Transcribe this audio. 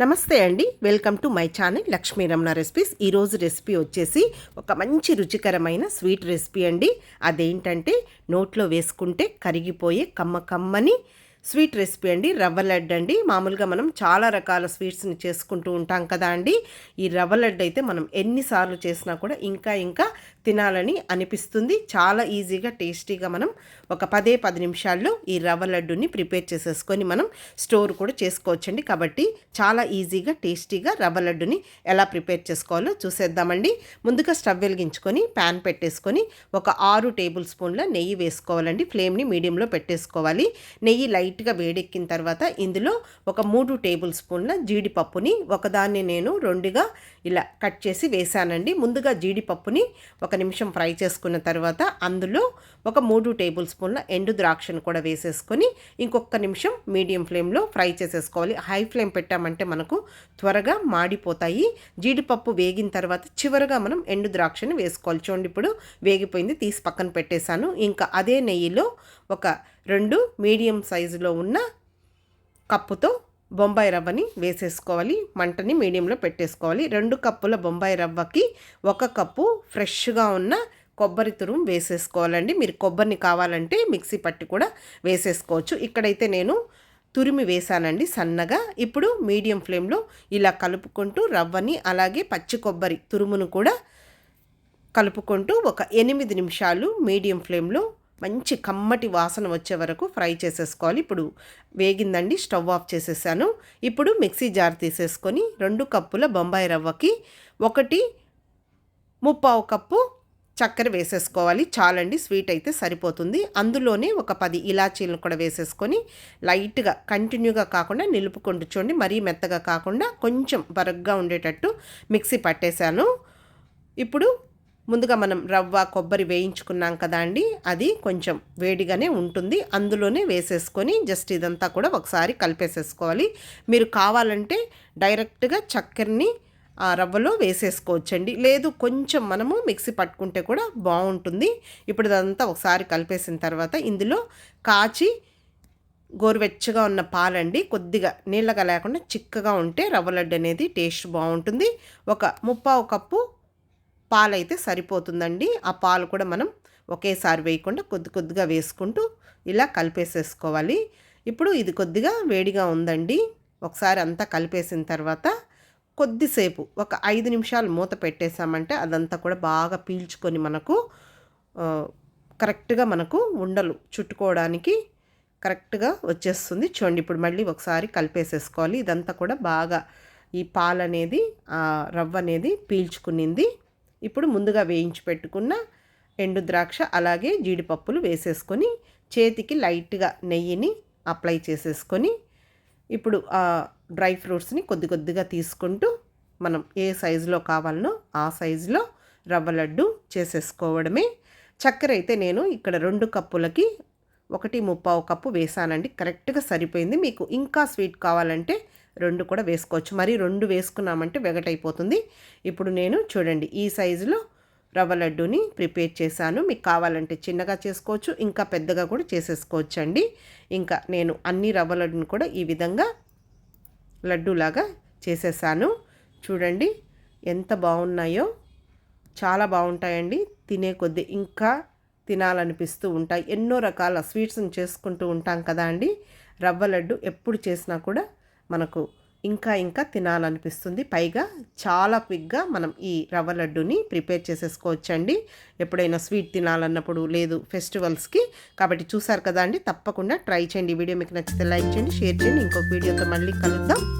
నమస్తే అండి. Welcome to my channel Lakshmi Ramana recipes. ఈరోజు రెసిపీ వచ్చేసి ఒక మంచి రుచికరమైన స్వీట్ రెసిపీ అండి. అదేంటంటే నోట్లో వేసుకుంటే కరిగిపోయే కమ్మ కమ్మని స్వీట్ రెసిపీ అండి రవ్వ లడ్డు అండి. మామూలుగా మనం చాలా రకాల స్వీట్స్ని చేసుకుంటూ ఉంటాం కదా అండి. ఈ రవ్వ లడ్డు అయితే మనం ఎన్నిసార్లు చేసినా కూడా ఇంకా ఇంకా తినాలని అనిపిస్తుంది. చాలా ఈజీగా టేస్టీగా మనం ఒక పదే పది నిమిషాల్లో ఈ రవ్వ లడ్డుని ప్రిపేర్ చేసేసుకొని మనం స్టోర్ కూడా చేసుకోవచ్చండి. కాబట్టి చాలా ఈజీగా టేస్టీగా రవ్వ లడ్డుని ఎలా ప్రిపేర్ చేసుకోవాలో చూసేద్దామండి. ముందుగా స్టవ్ వెలిగించుకొని ప్యాన్ పెట్టేసుకొని ఒక ఆరు టేబుల్ స్పూన్ల నెయ్యి వేసుకోవాలండి. ఫ్లేమ్ని మీడియంలో పెట్టేసుకోవాలి. నెయ్యి లైట్ లైట్గా వేడెక్కిన తర్వాత ఇందులో ఒక మూడు టేబుల్ స్పూన్ల జీడిపప్పుని ఒకదాన్ని నేను రెండుగా ఇలా కట్ చేసి వేసానండి ముందుగా జీడిపప్పుని ఒక నిమిషం ఫ్రై చేసుకున్న తర్వాత అందులో ఒక మూడు టేబుల్ స్పూన్ల ఎండు ద్రాక్షను కూడా వేసేసుకొని ఇంకొక నిమిషం మీడియం ఫ్లేమ్లో ఫ్రై చేసేసుకోవాలి. హై ఫ్లేమ్ పెట్టామంటే మనకు త్వరగా మాడిపోతాయి. జీడిపప్పు వేగిన తర్వాత చివరగా మనం ఎండు ద్రాక్షను వేసుకోవాలి. చూడండి ఇప్పుడు వేగిపోయింది తీసి పక్కన పెట్టేశాను. ఇంకా అదే నెయ్యిలో ఒక రెండు మీడియం సైజులో ఉన్న కప్పుతో బొంబాయి రవ్వని వేసేసుకోవాలి మంటని మీడియంలో పెట్టేసుకోవాలి. రెండు కప్పుల బొంబాయి రవ్వకి ఒక కప్పు ఫ్రెష్గా ఉన్న కొబ్బరి తురుము వేసేసుకోవాలండి. మీరు కొబ్బరిని కావాలంటే మిక్సీ పట్టి కూడా వేసేసుకోవచ్చు. ఇక్కడైతే నేను తురిమి వేసానండి సన్నగా. ఇప్పుడు మీడియం ఫ్లేమ్లో ఇలా కలుపుకుంటూ రవ్వని అలాగే పచ్చి కొబ్బరి తురుమును కూడా కలుపుకుంటూ ఒక ఎనిమిది నిమిషాలు మీడియం ఫ్లేమ్లో మంచి కమ్మటి వాసన వచ్చే వరకు ఫ్రై చేసేసుకోవాలి. ఇప్పుడు వేగిందండి స్టవ్ ఆఫ్ చేసేసాను. ఇప్పుడు మిక్సీ జార్ తీసేసుకొని రెండు కప్పుల బొంబాయి రవ్వకి ఒకటి ముప్పావు కప్పు చక్కెర వేసేసుకోవాలి. చాలండి స్వీట్ అయితే సరిపోతుంది. అందులోనే ఒక పది ఇలాచీలను కూడా వేసేసుకొని లైట్గా కంటిన్యూగా కాకుండా నిలుపుకుంటూ చూడండి. మరీ మెత్తగా కాకుండా కొంచెం బరగ్గా ఉండేటట్టు మిక్సీ పట్టేశాను. ఇప్పుడు ముందుగా మనం రవ్వ కొబ్బరి వేయించుకున్నాం కదా అండి. అది కొంచెం వేడిగానే ఉంటుంది. అందులోనే వేసేసుకొని జస్ట్ ఇదంతా కూడా ఒకసారి కలిపేసేసుకోవాలి. మీరు కావాలంటే డైరెక్ట్గా చక్కెరని ఆ రవ్వలో వేసేసుకోవచ్చండి. లేదు కొంచెం మనము మిక్సీ పట్టుకుంటే కూడా బాగుంటుంది. ఇప్పుడు ఇదంతా ఒకసారి కలిపేసిన తర్వాత ఇందులో కాచి గోరువెచ్చగా ఉన్న పాలండి. కొద్దిగా నీళ్ళగా లేకుండా చిక్కగా ఉంటే రవ్వ లడ్డు అనేది టేస్ట్ బాగుంటుంది. ఒక ముప్పావు కప్పు పాలు అయితే సరిపోతుందండి. ఆ పాలు కూడా మనం ఒకేసారి వేయకుండా కొద్ది కొద్దిగా వేసుకుంటూ ఇలా కలిపేసేసుకోవాలి. ఇప్పుడు ఇది కొద్దిగా వేడిగా ఉందండి. ఒకసారి అంతా కలిపేసిన తర్వాత కొద్దిసేపు ఒక ఐదు నిమిషాలు మూత పెట్టేసామంటే అదంతా కూడా బాగా పీల్చుకొని మనకు కరెక్ట్గా మనకు ఉండలు చుట్టుకోవడానికి కరెక్ట్గా వచ్చేస్తుంది. చూడండి ఇప్పుడు మళ్ళీ ఒకసారి కలిపేసేసుకోవాలి. ఇదంతా కూడా బాగా ఈ పాలు అనేది రవ్వ అనేది పీల్చుకునింది. ఇప్పుడు ముందుగా వేయించి పెట్టుకున్న ఎండు ద్రాక్ష అలాగే జీడిపప్పులు వేసేసుకొని చేతికి లైట్గా నెయ్యిని అప్లై చేసేసుకొని ఇప్పుడు ఆ డ్రై ఫ్రూట్స్ని కొద్ది కొద్దిగా తీసుకుంటూ మనం ఏ సైజులో కావాలనో ఆ సైజులో రవ్వ లడ్డు చేసేసుకోవడమే. చక్కెర అయితే నేను ఇక్కడ రెండు కప్పులకి ఒకటి ముప్పావు కప్పు వేసానండి. కరెక్ట్గా సరిపోయింది. మీకు ఇంకా స్వీట్ కావాలంటే రెండు కూడా వేసుకోవచ్చు. మరి రెండు వేసుకున్నామంటే వెగటైపోతుంది. ఇప్పుడు నేను చూడండి ఈ సైజులో రవ్వ లడ్డూని ప్రిపేర్ చేశాను. మీకు కావాలంటే చిన్నగా చేసుకోవచ్చు ఇంకా పెద్దగా కూడా చేసేసుకోవచ్చు అండి ఇంకా నేను అన్ని రవ్వ లడ్డుని కూడా ఈ విధంగా లడ్డూలాగా చేసేసాను. చూడండి ఎంత బాగున్నాయో. చాలా బాగుంటాయండి తినే కొద్దీ ఇంకా తినాలనిపిస్తూ ఉంటాయి. ఎన్నో రకాల స్వీట్స్ని చేసుకుంటూ ఉంటాం కదా అండి. రవ్వ లడ్డు ఎప్పుడు చేసినా కూడా మనకు ఇంకా ఇంకా తినాలనిపిస్తుంది. పైగా చాలా క్విక్గా మనం ఈ రవ్వ లడ్డుని ప్రిపేర్ చేసేసుకోవచ్చండి. ఎప్పుడైనా స్వీట్ తినాలన్నప్పుడు లేదు ఫెస్టివల్స్కి. కాబట్టి చూసారు కదా అండి తప్పకుండా ట్రై చేయండి. వీడియో మీకు నచ్చితే లైక్ చేయండి షేర్ చేయండి. ఇంకొక వీడియోతో మళ్ళీ కలుద్దాం.